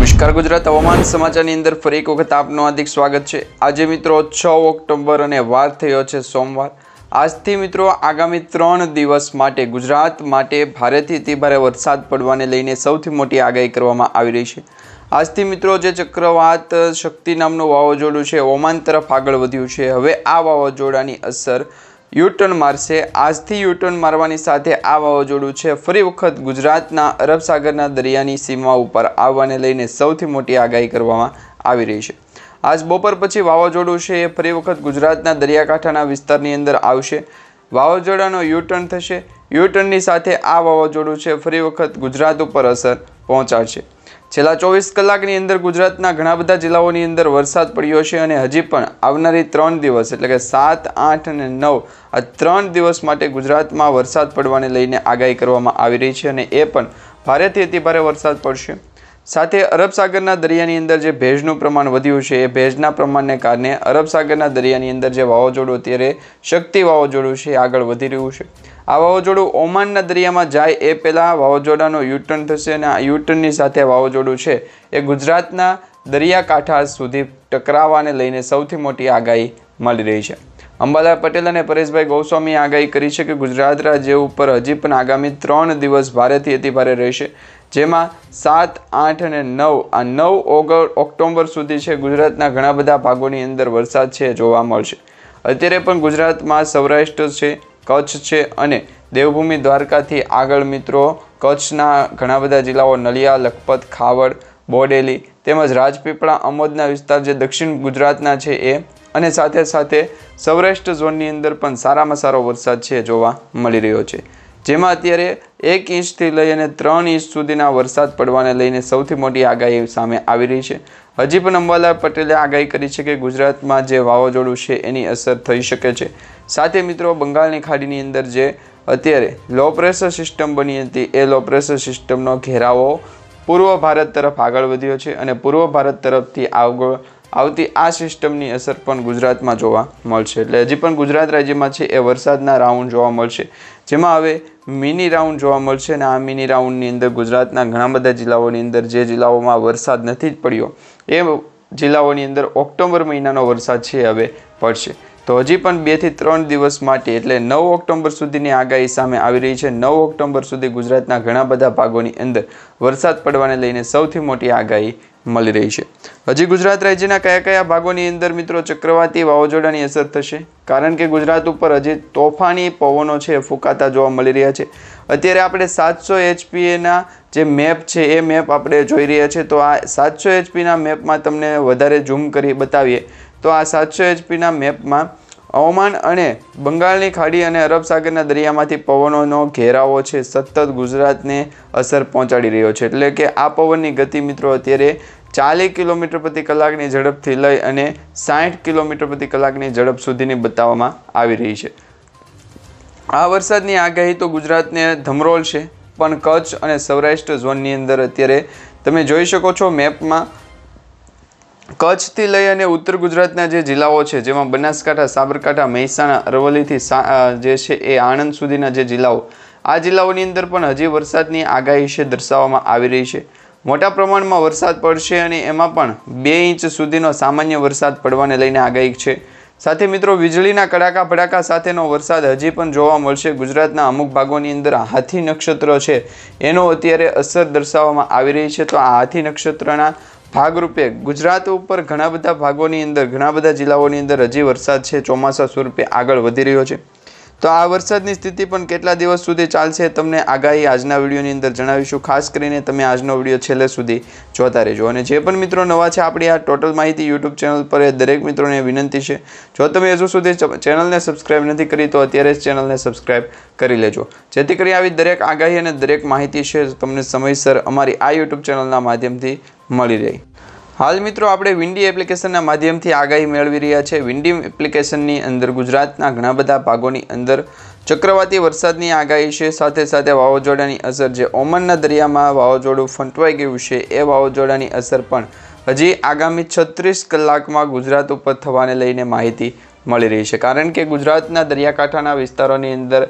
નમસ્કાર ગુજરાત હવામાન સમાચારની અંદર ફરી એક વખત આપનું હાર્દિક સ્વાગત છે. આજે મિત્રો છ ઓક્ટોબર અને વાર થયો છે સોમવાર. આજથી મિત્રો આગામી ત્રણ દિવસ માટે ગુજરાત માટે ભારેથી અતિ ભારે વરસાદ પડવાને લઈને સૌથી મોટી આગાહી કરવામાં આવી રહી છે. આજથી મિત્રો જે ચક્રવાત શક્તિ નામનું વાવાઝોડું છે, ઓમાન તરફ આગળ વધ્યું છે. હવે આ વાવાઝોડાની અસર યુટર્ન મારશે. આજથી યુટર્ન મારવાની સાથે આ વાવાઝોડું છે. ફરી વખત ગુજરાતના અરબ સાગરના દરિયાની સીમા ઉપર આવવાને લઈને સૌથી મોટી આગાહી કરવામાં આવી રહી છે. આજ બપોર પછી વાવાઝોડું છે એ ફરી વખત ગુજરાતના દરિયાકાંઠાના વિસ્તારની અંદર આવશે. વાવાઝોડાનો યુટર્ન થશે. યુટર્નની સાથે આ વાવાઝોડું છે ફરી વખત ગુજરાત ઉપર અસર પહોંચાડશે. છેલ્લા ચોવીસ કલાકની અંદર ગુજરાતના ઘણા બધા જિલ્લાઓની અંદર વરસાદ પડ્યો છે અને હજી પણ આવનારી ત્રણ દિવસ, એટલે કે સાત, આઠ અને નવ, આ ત્રણ દિવસ માટે ગુજરાતમાં વરસાદ પડવાને લઈને આગાહી કરવામાં આવી રહી છે અને એ પણ ભારેથી અતિ ભારે વરસાદ પડશે. સાથે અરબ સાગરના દરિયાની અંદર જે ભેજનું પ્રમાણ વધ્યું છે, એ ભેજના પ્રમાણને કારણે અરબ સાગરના દરિયાની અંદર જે વાવાઝોડું અત્યારે શક્તિ વાવાઝોડું છે, એ આગળ વધી રહ્યું છે. આ વાવાઝોડું ઓમાનના દરિયામાં જાય એ પહેલાં વાવાઝોડાનો યુટર્ન થશે અને આ યુટર્નની સાથે વાવાઝોડું છે, એ ગુજરાતના દરિયાકાંઠા સુધી ટકરાવાને લઈને સૌથી મોટી આગાહી મળી રહી છે. અંબાલા પટેલ અને પરેશભાઈ ગોસ્વામીએ આગાહી કરી છે કે ગુજરાત રાજ્ય ઉપર હજી પણ આગામી ત્રણ દિવસ ભારેથી અતિ ભારે રહેશે. જેમાં સાત, આઠ અને નવ, આ નવ ઓગ ઓક્ટોબર સુધી છે ગુજરાતના ઘણા બધા ભાગોની અંદર વરસાદ છે જોવા મળશે. અત્યારે પણ ગુજરાતમાં સૌરાષ્ટ્ર છે, કચ્છ છે અને દેવભૂમિ દ્વારકાથી આગળ મિત્રો કચ્છના ઘણા બધા જિલ્લાઓ નલિયા, લખપત, ખાવડ, બોડેલી તેમજ રાજપીપળા, અમોદના વિસ્તાર જે દક્ષિણ ગુજરાતના છે એ અને સાથે સાથે સૌરાષ્ટ્ર ઝોનની અંદર પણ સારામાં સારો વરસાદ છે જોવા મળી રહ્યો છે. જેમાં અત્યારે એક ઇંચથી લઈ અને ત્રણ ઇંચ સુધીના વરસાદ પડવાને લઈને સૌથી મોટી આગાહી સામે આવી રહી છે. હજી પણ અંબાલાલ પટેલે આગાહી કરી છે કે ગુજરાતમાં જે વાવાઝોડું છે એની અસર થઈ શકે છે. સાથે મિત્રો, બંગાળની ખાડીની અંદર જે અત્યારે લો પ્રેશર સિસ્ટમ બની હતી, એ લો પ્રેશર સિસ્ટમનો ઘેરાવો પૂર્વ ભારત તરફ આગળ વધ્યો છે અને પૂર્વ ભારત તરફથી આગળ આવતી આ સિસ્ટમની અસર પણ ગુજરાતમાં જોવા મળશે. એટલે હજી પણ ગુજરાત રાજ્યમાં છે એ વરસાદના રાઉન્ડ જોવા મળશે. જેમાં હવે મિની રાઉન્ડ જોવા મળશે અને આ મિની રાઉન્ડની અંદર ગુજરાતના ઘણા બધા જિલ્લાઓની અંદર જે જિલ્લાઓમાં વરસાદ નથી જ પડ્યો, એ જિલ્લાઓની અંદર ઓક્ટોબર મહિનાનો વરસાદ છે, હવે પડશે. તો હજી પણ બેથી ત્રણ દિવસ માટે, એટલે નવ ઓક્ટોબર સુધીની આગાહી સામે આવી રહી છે. નવ ઓક્ટોબર સુધી ગુજરાતના ઘણા બધા ભાગોની અંદર વરસાદ પડવાને લઈને સૌથી મોટી આગાહી મળી રહી છે. હજી ગુજરાત રાજ્યના કયા કયા ભાગોની અંદર મિત્રો ચક્રવાતી વાવાઝોડાની અસર થશે? કારણ કે ગુજરાત ઉપર હજી તોફાની પવનો છે ફૂંકાતા જોવા મળી રહ્યા છે. અત્યારે આપણે સાતસો એચપીએના જે મેપ છે, એ મેપ આપણે જોઈ રહ્યા છે. તો આ સાતસો એચપીના મેપમાં તમને વધારે ઝૂમ કરી બતાવીએ. તો આ સાતસો એચપીના મેપમાં હવામાન અને બંગાળની ખાડી અને અરબ સાગરના દરિયામાંથી પવનોનો ઘેરાવો છે. સતત ગુજરાતને અસર પહોંચાડી રહ્યો છે. એટલે કે આ પવનની ગતિ મિત્રો અત્યારે ચાલીસ કિલોમીટર પ્રતિ કલાકની ઝડપથી લઈ અને સાઠ કિલોમીટર પ્રતિ કલાકની ઝડપ સુધીની બતાવવામાં આવી રહી છે. આ વરસાદની આગાહી તો ગુજરાતને ધમરોલ છે. પણ કચ્છ અને સૌરાષ્ટ્ર ઝોનની અંદર અત્યારે તમે જોઈ શકો છો મેપમાં કચ્છથી લઈ અને ઉત્તર ગુજરાતના જે જિલ્લાઓ છે, જેમાં બનાસકાંઠા, સાબરકાંઠા, મહેસાણા, અરવલ્લીથી જે છે એ આણંદ સુધીના જે જિલ્લાઓ, આ જિલ્લાઓની અંદર પણ હજી વરસાદની આગાહી છે દર્શાવવામાં આવી રહી છે. મોટા પ્રમાણમાં વરસાદ પડશે અને એમાં પણ બે ઇંચ સુધીનો સામાન્ય વરસાદ પડવાને લઈને આગાહી છે. સાથે મિત્રો, વીજળીના કડાકા ભડાકા સાથેનો વરસાદ હજી પણ જોવા મળશે. ગુજરાતના અમુક ભાગોની અંદર હાથી નક્ષત્ર છે, એનો અત્યારે અસર દર્શાવવામાં આવી રહી છે. તો આ હાથી નક્ષત્રના ભાગરૂપે ગુજરાત ઉપર ઘણા બધા ભાગોની અંદર, ઘણા બધા જિલ્લાઓની અંદર હજી વરસાદ છે, ચોમાસા સ્વરૂપે આગળ વધી રહ્યો છે. તો આ વરસાદની સ્થિતિ પણ કેટલા દિવસ સુધી ચાલશે તમને આગાહી આજના વિડીયોની અંદર જણાવીશું. ખાસ કરીને તમે આજનો વીડિયો છેલ્લે સુધી જોતા રહેજો. અને જે પણ મિત્રો નવા છે, આપણી આ ટોટલ માહિતી યુટ્યુબ ચેનલ પર દરેક મિત્રોને વિનંતી છે. જો તમે હજુ સુધી ચેનલને સબસ્ક્રાઇબ નથી કરી, તો અત્યારે જ ચેનલને સબસ્ક્રાઇબ કરી લેજો. જેથી કરી આવી દરેક આગાહી અને દરેક માહિતી છે, તમને સમયસર અમારી આ યુટ્યુબ ચેનલના માધ્યમથી મળી રહી. હાલ મિત્રો આપણે વિન્ડી એપ્લિકેશનના માધ્યમથી આગાહી મેળવી રહ્યા છે. વિન્ડી એપ્લિકેશનની અંદર ગુજરાતના ઘણા બધા ભાગોની અંદર ચક્રવાતી વરસાદની આગાહી છે. સાથે સાથે વાવાઝોડાની અસર જે ઓમનના દરિયામાં વાવાઝોડું ફંટવાઈ ગયું છે, એ વાવાઝોડાની અસર પણ હજી આગામી છત્રીસ કલાકમાં ગુજરાત ઉપર થવાને લઈને માહિતી મળી રહી છે. કારણ કે ગુજરાતના દરિયાકાંઠાના વિસ્તારોની અંદર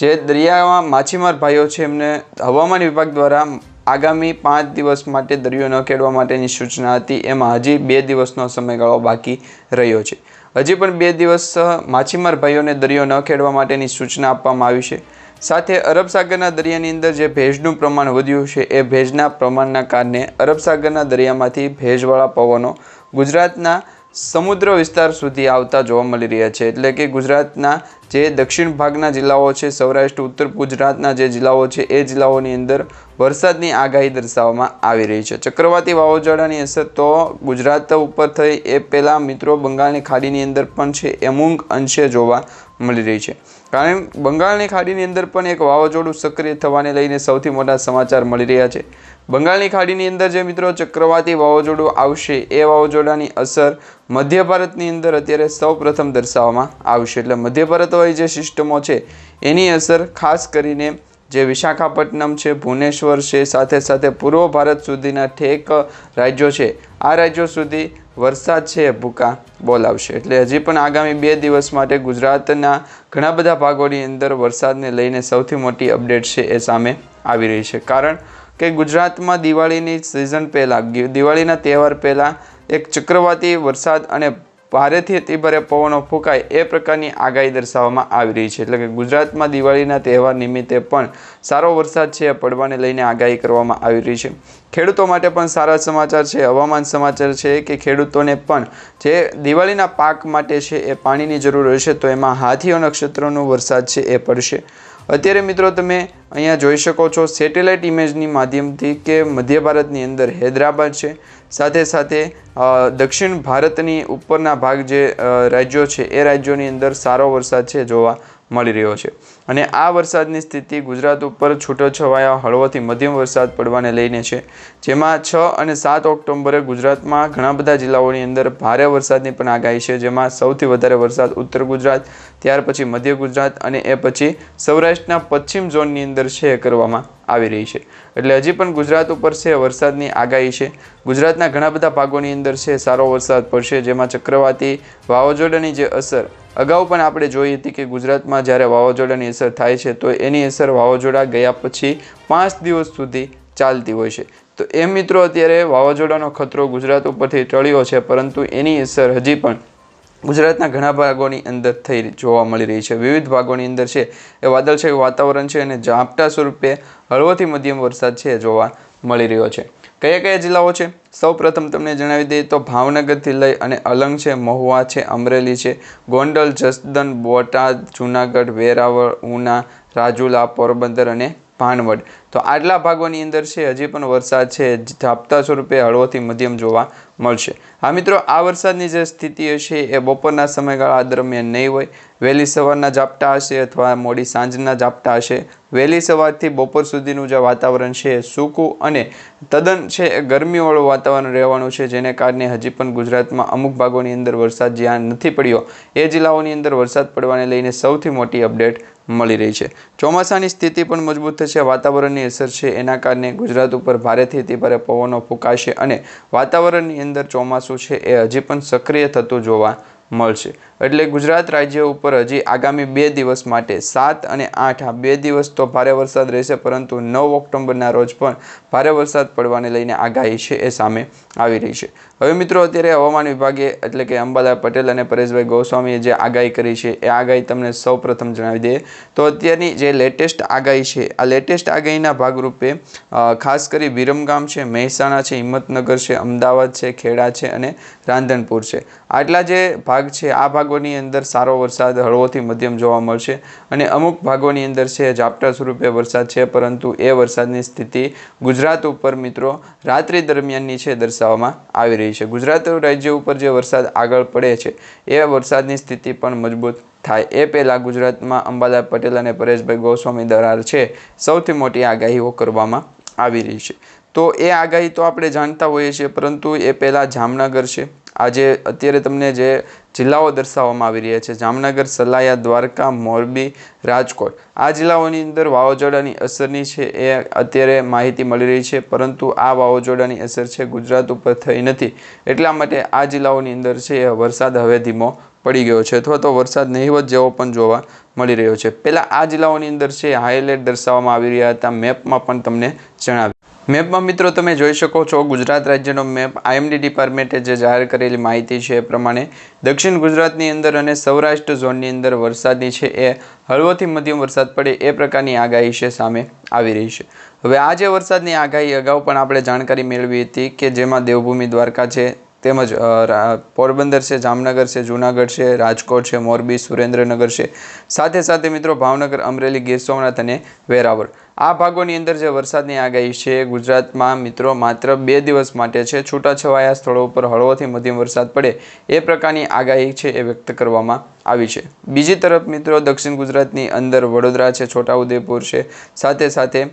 જે દરિયામાં માછીમાર ભાઈઓ છે, એમને હવામાન વિભાગ દ્વારા આગામી પાંચ દિવસ માટે દરિયો ન ખેડવા માટેની સૂચના હતી. એમાં હજી બે દિવસનો સમયગાળો બાકી રહ્યો છે. હજી પણ બે દિવસ માછીમાર ભાઈઓને દરિયો ન ખેડવા માટેની સૂચના આપવામાં આવી છે. સાથે અરબ સાગરના દરિયાની અંદર જે ભેજનું પ્રમાણ વધ્યું છે, એ ભેજના પ્રમાણના કારણે અરબ સાગરના દરિયામાંથી ભેજવાળા પવનો ગુજરાતના સમુદ્ર વિસ્તાર સુધી આવતા જોવા મળી રહ્યા છે. એટલે કે ગુજરાતના જે દક્ષિણ ભાગના જિલ્લાઓ છે, સૌરાષ્ટ્ર, ઉત્તર ગુજરાતના જે જિલ્લાઓ છે, એ જિલ્લાઓની અંદર વરસાદની આગાહી દર્શાવવામાં આવી રહી છે. ચક્રવાતી વાવાઝોડાની અસર તો ગુજરાત ઉપર થઈ એ પહેલાં મિત્રો બંગાળની ખાડીની અંદર પણ છે અમુક અંશે જોવા મળી રહી છે. કારણ બંગાળની ખાડીની અંદર પણ એક વાવાઝોડું સક્રિય થવાને લઈને સૌથી મોટા સમાચાર મળી રહ્યા છે. બંગાળની ખાડીની અંદર જે મિત્રો ચક્રવાતી વાવાઝોડું આવશે, એ વાવાઝોડાની અસર મધ્ય ભારતની અંદર અત્યારે સૌ પ્રથમ દર્શાવવામાં આવશે. એટલે મધ્ય ભારતવાળી જે સિસ્ટમો છે, એની અસર ખાસ કરીને જે વિશાખાપટ્ટનમ છે, ભુવનેશ્વર છે, સાથે સાથે પૂર્વ ભારત સુધીના ઠેક રાજ્યો છે. આ રાજ્યો સુધી વરસાદ છે એ ભૂકા બોલાવશે. એટલે હજી પણ આગામી બે દિવસ માટે ગુજરાતના ઘણા બધા ભાગોની અંદર વરસાદને લઈને સૌથી મોટી અપડેટ છે એ સામે આવી રહી છે. કારણ કે ગુજરાતમાં દિવાળીની સિઝન પહેલાં, દિવાળીના તહેવાર પહેલાં એક ચક્રવાતી વરસાદ અને ભારેથી અતિભારે પવનો ફૂંકાય એ પ્રકારની આગાહી દર્શાવવામાં આવી રહી છે. એટલે કે ગુજરાતમાં દિવાળીના તહેવાર નિમિત્તે પણ સારો વરસાદ છે પડવાને લઈને આગાહી કરવામાં આવી રહી છે. ખેડૂતો માટે પણ સારા સમાચાર છે. હવામાન સમાચાર છે કે ખેડૂતોને પણ જે દિવાળીના પાક માટે છે એ પાણીની જરૂર રહેશે તો એમાં હાથીઓ નક્ષત્રનો વરસાદ છે એ પડશે. અત્યારે મિત્રો તમે અહીંયા જોઈ શકો છો સેટેલાઇટ ઇમેજની માધ્યમથી કે મધ્ય ભારતની અંદર હૈદરાબાદ છે. સાથે સાથે દક્ષિણ ભારતની ઉપરના ભાગ જે રાજ્યો છે, એ રાજ્યોની અંદર સારો વરસાદ છે જોવા મળી રહ્યો છે. અને આ વરસાદની સ્થિતિ ગુજરાત ઉપર છૂટોછવાયા હળવોથી મધ્યમ વરસાદ પડવાને લઈને છે. જેમાં છ અને સાત ઓક્ટોબરે ગુજરાતમાં ઘણા બધા જિલ્લાઓની અંદર ભારે વરસાદની પણ આગાહી છે. જેમાં સૌથી વધારે વરસાદ ઉત્તર ગુજરાત, ત્યાર પછી મધ્ય ગુજરાત અને એ પછી સૌરાષ્ટ્રના પશ્ચિમ ઝોનની અંદર છે કરવામાં આવી રહી છે. એટલે હજી પણ ગુજરાત ઉપર છે વરસાદની આગાહી છે. ગુજરાતના ઘણા બધા ભાગોની અંદર છે સારો વરસાદ પડશે. જેમાં ચક્રવાતી વાવાઝોડાની જે અસર, અગાઉ પણ આપણે જોઈ હતી કે ગુજરાતમાં જ્યારે વાવાઝોડાની અસર થાય છે, તો એની અસર વાવાઝોડા ગયા પછી પાંચ દિવસ સુધી ચાલતી હોય છે. તો એ મિત્રો, અત્યારે વાવાઝોડાનો ખતરો ગુજરાત ઉપરથી ટળ્યો છે, પરંતુ એની અસર હજી પણ ગુજરાતના ઘણા ભાગોની અંદર થઈ જોવા મળી રહી છે. વિવિધ ભાગોની અંદર છે, એ વાદળછાયું વાતાવરણ છે અને ઝાપટા સ્વરૂપે હળવોથી મધ્યમ વરસાદ છે, જોવા મળી રહ્યો છે. કયા કયા જિલ્લાઓ છે? સૌ પ્રથમ તમને જણાવી દઈએ તો ભાવનગરથી લઈ અને અલંગ છે, મહુવા છે, અમરેલી છે, ગોંડલ જસદન બોટાદ, જુનાગઢ, વેરાવળ, ઉના, રાજુલા, પોરબંદર અને ભાણવડ. તો આટલા ભાગોની અંદર છે, હજી પણ વરસાદ છે ઝાપટા સ્વરૂપે હળવોથી મધ્યમ જોવા મળશે. હા મિત્રો, આ વરસાદની જે સ્થિતિ હશે એ બપોરના સમયગાળા દરમિયાન નહીં હોય. વહેલી સવારના ઝાપટા હશે અથવા મોડી સાંજના ઝાપટા હશે. વહેલી સવારથી બપોર સુધીનું જે વાતાવરણ છે એ સૂકું અને તદ્દન છે એ ગરમીવાળું વાતાવરણ રહેવાનું છે, જેને કારણે હજી પણ ગુજરાતમાં અમુક ભાગોની અંદર વરસાદ જ્યાં નથી પડ્યો, એ જિલ્લાઓની અંદર વરસાદ પડવાને લઈને સૌથી મોટી અપડેટ મળી રહી છે. ચોમાસાની સ્થિતિ પણ મજબૂત થશે, વાતાવરણની અસર છે. એના કારણે ગુજરાત ઉપર ભારેથી અતિભારે પવનો ફૂંકાશે અને વાતાવરણની અંદર ચોમાસું છે એ હજી પણ સક્રિય થતું જોવા મળશે. એટલે ગુજરાત રાજ્ય ઉપર હજી આગામી બે દિવસ માટે સાત અને આઠ, આ બે દિવસ તો ભારે વરસાદ રહેશે, પરંતુ નવ ઓક્ટોબરના રોજ પણ ભારે વરસાદ પડવાને લઈને આગાહી છે એ સામે આવી રહી છે. હવે મિત્રો, અત્યારે હવામાન વિભાગે એટલે કે અંબાલા પટેલ અને પરેશભાઈ ગોસ્વામીએ જે આગાહી કરી છે, એ આગાહી તમને સૌ પ્રથમ જણાવી દઈએ. તો અત્યારની જે લેટેસ્ટ આગાહી છે, આ લેટેસ્ટ આગાહીના ભાગરૂપે ખાસ કરી વિરમગામ છે, મહેસાણા છે, હિંમતનગર છે, અમદાવાદ છે, ખેડા છે અને રાંધણપુર છે. આટલા જે ભાગ છે, આ ભાગોની અંદર સારો વરસાદ હળવોથી મધ્યમ જોવા મળશે અને અમુક ભાગોની અંદર છે ઝાપટા સ્વરૂપે વરસાદ છે, પરંતુ એ વરસાદની સ્થિતિ ગુજરાત ઉપર મિત્રો રાત્રિ દરમિયાનની છે દર્શાવવામાં આવી રહી છે. ગુજરાત રાજ્ય ઉપર જે વરસાદ આગળ પડે છે, એ વરસાદની સ્થિતિ પણ મજબૂત થાય. એ પહેલાં ગુજરાતમાં અંબાલાલ પટેલ અને પરેશભાઈ ગોસ્વામી દરાર છે, સૌથી મોટી આગાહીઓ કરવામાં આવી રહી છે. તો એ આગાહી તો આપણે જાણતા હોઈએ છીએ, પરંતુ એ પહેલાં જામનગર છે. આજે અત્યારે તમને જે જિલ્લાઓ દર્શાવવામાં આવી રહ્યા છે. જામનગર, સલાયા, દ્વારકા, મોરબી, રાજકોટ. આ જિલ્લાઓની અંદર વાવાઝોડાની અસરની છે એ અત્યારે માહિતી મળી રહી છે, પરંતુ આ વાવાઝોડાની અસર છે ગુજરાત ઉપર થઈ નથી. એટલા માટે આ જિલ્લાઓની અંદર છે એ વરસાદ હવે ધીમો પડી ગયો છે. અથવા તો વરસાદ નહીવત જેવો પણ જોવા મળી રહ્યો છે. પહેલાં આ જિલ્લાઓની અંદર છે હાઇલાઇટ દર્શાવવામાં આવી રહ્યા હતા. મેપમાં પણ તમને જણાવ્યું મેપમાં મિત્રો તમે જોઈ શકો છો ગુજરાત રાજ્યનો મેપ. આઈએમડી ડિપાર્ટમેન્ટે જે જાહેર કરેલી માહિતી છે એ પ્રમાણે દક્ષિણ ગુજરાતની અંદર અને સૌરાષ્ટ્ર ઝોનની અંદર વરસાદની છે એ હળવોથી મધ્યમ વરસાદ પડે એ પ્રકારની આગાહી છે સામે આવી રહી છે. હવે આ જે વરસાદની આગાહી અગાઉ પણ આપણે જાણકારી મેળવી હતી કે જેમાં દેવભૂમિ દ્વારકા છે, તેમજ પોરબંદર છે, જામનગર છે, જૂનાગઢ છે, રાજકોટ છે, મોરબી, સુરેન્દ્રનગર છે. સાથે સાથે મિત્રો ભાવનગર, અમરેલી, ગીર સોમનાથ અને વેરાવળ. આ ભાગોની અંદર જે વરસાદની આગાહી છે, ગુજરાતમાં મિત્રો માત્ર બે દિવસ માટે છે, છૂટાછવાયા સ્થળો ઉપર હળવોથી મધ્યમ વરસાદ પડે એ પ્રકારની આગાહી છે એ વ્યક્ત કરવામાં આવી છે. બીજી તરફ મિત્રો દક્ષિણ ગુજરાતની અંદર વડોદરા છે, છોટાઉદેપુર છે, સાથે સાથે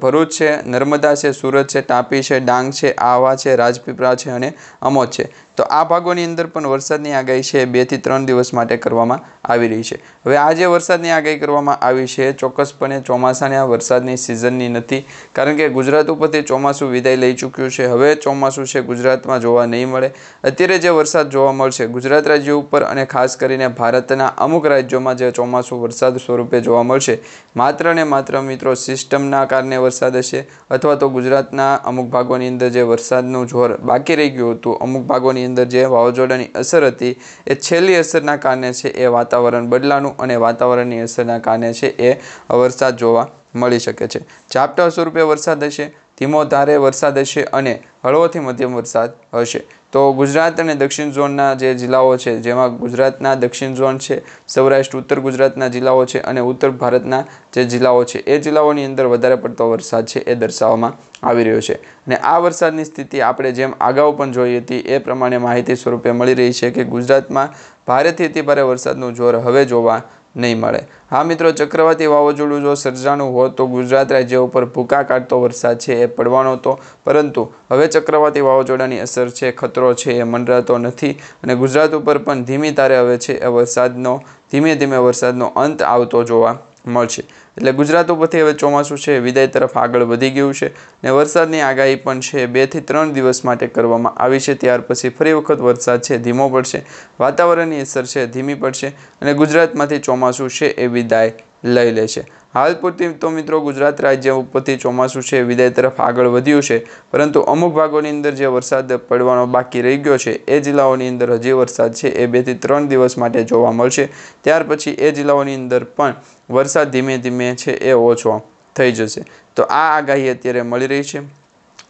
ભરૂચ છે, નર્મદા છે, સુરત છે, તાપી છે, ડાંગ છે, આહવા છે, રાજપીપળા છે અને અમોદ છે. તો આ ભાગોની અંદર પણ વરસાદની આગાહી છે બેથી ત્રણ દિવસ માટે કરવામાં આવી રહી છે. હવે આ જે વરસાદની આગાહી કરવામાં આવી છે, ચોક્કસપણે ચોક્કસપણે ચોમાસાના વરસાદની સિઝનની નથી. કારણ કે ગુજરાત ઉપરથી ચોમાસું વિદાય લઈ ચૂક્યું છે. હવે ચોમાસું છે, ગુજરાતમાં જોવા નહીં મળે. અત્યારે જે વરસાદ જોવા મળશે, ગુજરાત રાજ્ય ઉપર અને ખાસ કરીને ભારતના અમુક રાજ્યોમાં જે ચોમાસું વરસાદ સ્વરૂપે જોવા મળશે, માત્ર ને માત્ર મિત્રો સિસ્ટમના કારણે વરસાદ હશે અથવા તો ગુજરાતના અમુક ભાગોની અંદર જે વરસાદનું જોર બાકી રહી ગયું હતું, અમુક ભાગોની અંદર જે વાવાઝોડાની અસર હતી, એ છેલ્લી અસરના કારણે છે એ વાતાવરણ બદલાનું અને વાતાવરણની અસરના કારણે છે એ વરસાદ જોવા મળી શકે છે. ઝાપટા સ્વરૂપે વરસાદ હશે, ધીમો ધારે વરસાદ હશે અને હળવોથી મધ્યમ વરસાદ હશે. તો ગુજરાત અને દક્ષિણ ઝોનના જે જિલ્લાઓ છે, જેમાં ગુજરાતના દક્ષિણ ઝોન છે, સૌરાષ્ટ્ર, ઉત્તર ગુજરાતના જિલ્લાઓ છે અને ઉત્તર ભારતના જે જિલ્લાઓ છે, એ જિલ્લાઓની અંદર વધારે પડતો વરસાદ છે એ દર્શાવવામાં આવી રહ્યો છે. અને આ વરસાદની સ્થિતિ આપણે જેમ અગાઉ પણ જોઈ હતી, એ પ્રમાણે માહિતી સ્વરૂપે મળી રહી છે કે ગુજરાતમાં ભારેથી અતિ ભારે વરસાદનું જોર હવે જોવા નહીં મળે. હા મિત્રો, ચક્રવાતી વાવાઝોડું જો સર્જાનું હોત તો ગુજરાત રાજ્ય ઉપર ભૂકા કાઢતો વરસાદ છે એ પડવાનો હતો. પરંતુ હવે ચક્રવાતી વાવાઝોડાની અસર છે, ખતરો છે એ મંડરાતો નથી અને ગુજરાત ઉપર પણ ધીમી તારે હવે છે એ વરસાદનો, ધીમે ધીમે વરસાદનો અંત આવતો જોવા મળશે. એટલે ગુજરાત ઉપરથી હવે ચોમાસું છે, વિદાય તરફ આગળ વધી ગયું છે ને વરસાદની આગાહી પણ છે. બેથી ત્રણ દિવસ માટે કરવામાં આવી છે, ત્યાર પછી ફરી વખત વરસાદ છે, ધીમો પડશે, વાતાવરણની અસર છે, ધીમી પડશે અને ગુજરાતમાંથી ચોમાસું છે એ વિદાય લઈ લે છે. હાલ પૂરતી તો મિત્રો ગુજરાત રાજ્ય ઉપરથી ચોમાસું છે, વિદાય તરફ આગળ વધ્યું છે, પરંતુ અમુક ભાગોની અંદર જે વરસાદ પડવાનો બાકી રહી ગયો છે, એ જિલ્લાઓની અંદર હજી વરસાદ છે, એ બેથી ત્રણ દિવસ માટે જોવા મળશે. ત્યાર પછી એ જિલ્લાઓની અંદર પણ વરસાદ ધીમે ધીમે છે એ ઓછો થઈ જશે. તો આ આગાહી અત્યારે મળી રહી છે.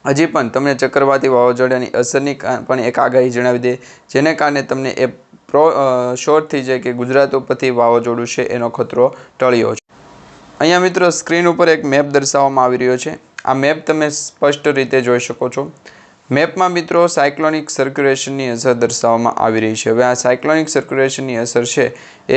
હજી પણ તમને ચક્રવાતી વાવાઝોડાની અસરની પણ એક આગાહી જણાવી દે, જેને કારણે તમને એ પ્રો શોર્ટ થઈ જાય કે ગુજરાત ઉપરથી વાવાઝોડું છે એનો ખતરો ટળ્યો છે. અહીંયા મિત્રો સ્ક્રીન ઉપર એક મેપ દર્શાવવામાં આવી રહ્યો છે. આ મેપ તમે સ્પષ્ટ રીતે જોઈ શકો છો. મેપમાં મિત્રો સાયક્લોનિક સર્ક્યુલેશનની અસર દર્શાવવામાં આવી રહી છે. હવે આ સાયક્લોનિક સર્ક્યુલેશનની અસર છે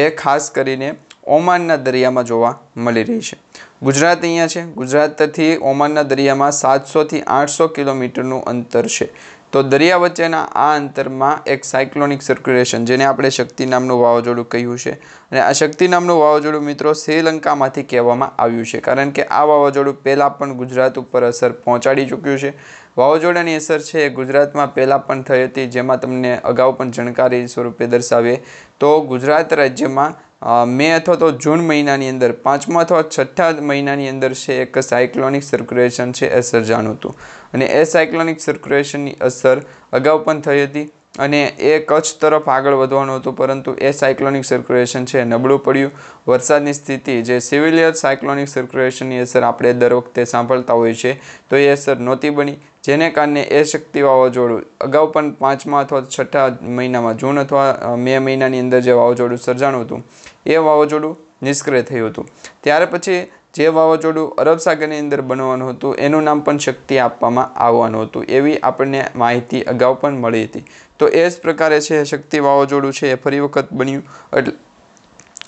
એ ખાસ કરીને ઓમાનના દરિયામાં જોવા મળી રહી છે. ગુજરાત અહીંયા છે. ગુજરાતથી ઓમાનના દરિયામાં સાતસોથી આઠસો કિલોમીટરનું અંતર છે. તો દરિયા વચ્ચેના આ અંતરમાં એક સાયક્લોનિક સર્ક્યુલેશન જેને આપણે શક્તિ નામનું વાવાઝોડું કહ્યું છે. અને આ શક્તિ નામનું વાવાઝોડું મિત્રો શ્રીલંકામાંથી કહેવામાં આવ્યું છે. કારણ કે આ વાવાઝોડું પહેલાં પણ ગુજરાત ઉપર અસર પહોંચાડી ચૂક્યું છે. વાવાઝોડાની અસર છે એ ગુજરાતમાં પહેલાં પણ થઈ હતી, જેમાં તમને અગાઉ પણ જાણકારી સ્વરૂપે દર્શાવીએ. તો ગુજરાત રાજ્યમાં મે અથવા તો જૂન મહિનાની અંદર, પાંચમા અથવા છઠ્ઠા મહિનાની અંદર છે એક સાયક્લોનિક સર્ક્યુલેશન છે એ સર્જાનું હતું. અને એ સાયક્લોનિક સર્ક્યુલેશનની અસર અગાઉ પણ થઈ હતી. અને એ કચ્છ તરફ આગળ વધવાનું હતું, પરંતુ એ સાયક્લોનિક સર્ક્યુલેશન છે નબળું પડ્યું. વરસાદની સ્થિતિ જે સિવિલિયર સાયક્લોનિક સર્ક્યુલેશનની અસર આપણે દર વખતે સાંભળતા હોઈએ છીએ, તો એ અસર નહોતી બની. જેને કારણે એ શક્તિ વાવાઝોડું અગાઉ પણ પાંચમા અથવા છઠ્ઠા મહિનામાં, જૂન અથવા મે મહિનાની અંદર જે વાવાઝોડું સર્જાણું હતું, એ વાવાઝોડું નિષ્ક્રિય થયું હતું. ત્યાર પછી જે વાવાઝોડું અરબ સાગરની અંદર બનવાનું હતું, એનું નામ પણ શક્તિ આપવામાં આવવાનું હતું, એવી આપણને માહિતી અગાઉ પણ મળી હતી. તો એ જ પ્રકારે છે, શક્તિ વાવાઝોડું છે, એ ફરી વખત બન્યું. એટલે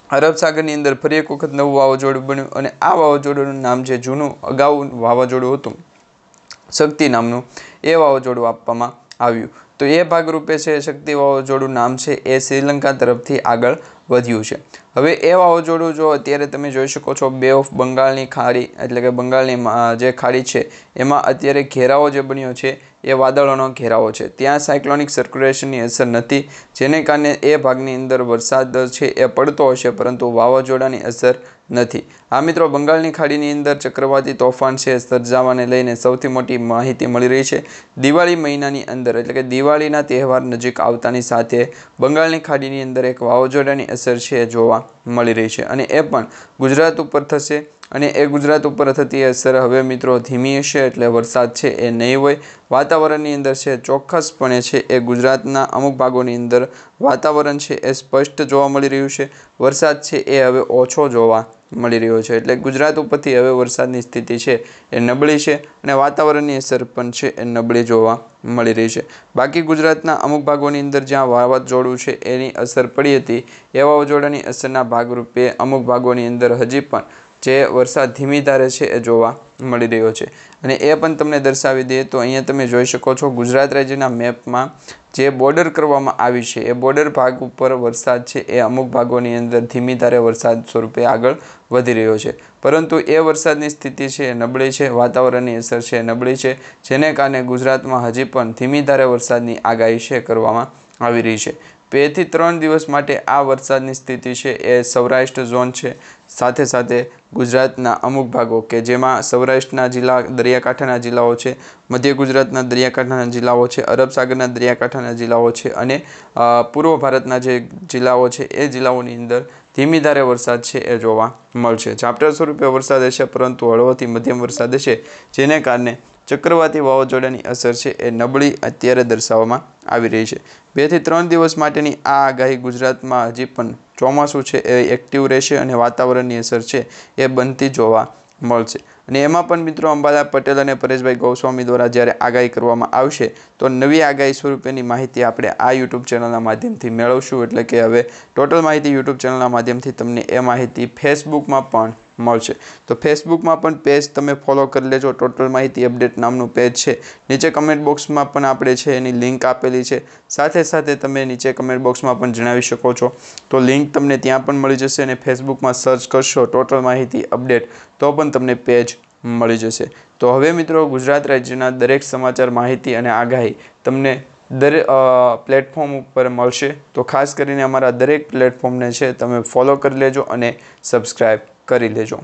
અરબ સાગરની અંદર ફરી એક વખત નવું વાવાઝોડું બન્યું અને આ વાવાઝોડુંનું નામ જે જૂનું અગાઉ વાવાઝોડું હતું, શક્તિ નામનું, એ વાવાઝોડું આપવામાં આવ્યું. તો એ ભાગરૂપે છે, શક્તિ વાવાઝોડું નામ છે, એ શ્રીલંકા તરફથી આગળ વધ્યું છે. હવે એ વાવાઝોડું જો અત્યારે તમે જોઈ શકો છો બે ઓફ બંગાળની ખાડી, એટલે કે બંગાળની જે ખાડી છે, એમાં અત્યારે ઘેરાવો જે બન્યો છે, એ વાદળોનો ઘેરાવો છે. ત્યાં સાયક્લોનિક સર્ક્યુલેશનની અસર નથી, જેને કારણે એ ભાગની અંદર વરસાદ છે, એ પડતો હશે, પરંતુ વાવાઝોડાની અસર નથી. આ મિત્રો બંગાળની ખાડીની અંદર ચક્રવાતી તોફાન છે, સર્જાવાને લઈને સૌથી મોટી માહિતી મળી રહી છે. દિવાળી મહિનાની અંદર, એટલે કે દિવાળીના તહેવાર નજીક આવતાની સાથે બંગાળની ખાડીની અંદર એક વાવાઝોડાની અસર છે એ જોવા મળી રહી છે. અને એ પણ ગુજરાત ઉપર થશે અને એ ગુજરાત ઉપર થતી અસર હવે મિત્રો ધીમી હશે એટલે વરસાદ છે એ નહીં હોય. વાતાવરણની અંદર છે ચોક્કસપણે છે એ ગુજરાતના અમુક ભાગોની અંદર વાતાવરણ છે એ સ્પષ્ટ જોવા મળી રહ્યું છે. વરસાદ છે એ હવે ઓછો જોવા મળી રહ્યો છે. એટલે ગુજરાત ઉપરથી હવે વરસાદની સ્થિતિ છે એ નબળી છે અને વાતાવરણની અસર પણ છે એ નબળી જોવા મળી રહી છે. બાકી ગુજરાતના અમુક ભાગોની અંદર જ્યાં વાવાઝોડું છે એની અસર પડી હતી, એ વાવાઝોડાની અસરના ભાગરૂપે અમુક ભાગોની અંદર હજી પણ જે વરસાદ ધીમી ધારે છે એ જોવા મળી રહ્યો છે. અને એ પણ તમને દર્શાવી દઈએ તો અહીંયા તમે જોઈ શકો છો ગુજરાત રાજ્યના મેપમાં જે બોર્ડર કરવામાં આવી છે, એ બોર્ડર ભાગ ઉપર વરસાદ છે, એ અમુક ભાગોની અંદર ધીમી ધારે વરસાદ સ્વરૂપે આગળ વધી રહ્યો છે. પરંતુ એ વરસાદની સ્થિતિ છે, એ નબળી છે, વાતાવરણની અસર છે નબળી છે, જેને કારણે ગુજરાતમાં હજી પણ ધીમી ધારે વરસાદની આગાહી છે, કરવામાં આવી રહી છે. બેથી ત્રણ દિવસ માટે આ વરસાદની સ્થિતિ છે એ સૌરાષ્ટ્ર ઝોન છે. સાથે સાથે ગુજરાતના અમુક ભાગો કે જેમાં સૌરાષ્ટ્રના જિલ્લા દરિયાકાંઠાના જિલ્લાઓ છે, મધ્ય ગુજરાતના દરિયાકાંઠાના જિલ્લાઓ છે, અરબ સાગરના દરિયાકાંઠાના જિલ્લાઓ છે અને પૂર્વ ભારતના જે જિલ્લાઓ છે એ જિલ્લાઓની અંદર ધીમી ધારે વરસાદ છે એ જોવા મળશે. ઝાપટા સ્વરૂપે વરસાદ હશે પરંતુ હળવોથી મધ્યમ વરસાદ હશે, જેને કારણે ચક્રવાતી વાવાઝોડાની અસર છે એ નબળી અત્યારે દર્શાવવામાં આવી રહી છે. બેથી ત્રણ દિવસ માટેની આ આગાહી ગુજરાતમાં હજી પણ ચોમાસું છે એ એક્ટિવ રહેશે અને વાતાવરણની અસર છે એ બનતી જોવા મળશે. અને એમાં પણ મિત્રો અંબાલા પટેલ અને પરેશભાઈ ગોસ્વામી દ્વારા જ્યારે આગાહી કરવામાં આવશે, તો નવી આગાહી સ્વરૂપેની માહિતી આપણે આ યુટ્યુબ ચેનલના માધ્યમથી મેળવશું. એટલે કે હવે ટોટલ માહિતી યુટ્યુબ ચેનલના માધ્યમથી તમને એ માહિતી ફેસબુકમાં પણ મળશે. તો ફેસબુકમાં પણ પેજ તમે ફોલો કરી લેજો. ટોટલ માહિતી અપડેટ નામનું પેજ છે. નીચે કમેન્ટ બોક્સમાં પણ આપણે છે એની લિંક આપેલી છે. સાથે સાથે તમે નીચે કમેન્ટ બોક્સમાં પણ જણાવી શકો છો. તો લિંક તમને ત્યાં પણ મળી જશે અને ફેસબુકમાં સર્ચ કરશો ટોટલ માહિતી અપડેટ તો પણ તમને પેજ મળી જશે. તો હવે મિત્રો ગુજરાત રાજ્યના દરેક સમાચાર માહિતી અને આગાહી તમને દરેક પ્લેટફોર્મ ઉપર મળશે. તો ખાસ કરીને અમારા દરેક પ્લેટફોર્મને છે તમે ફોલો કરી લેજો અને સબસ્ક્રાઈબ કરી લેજો.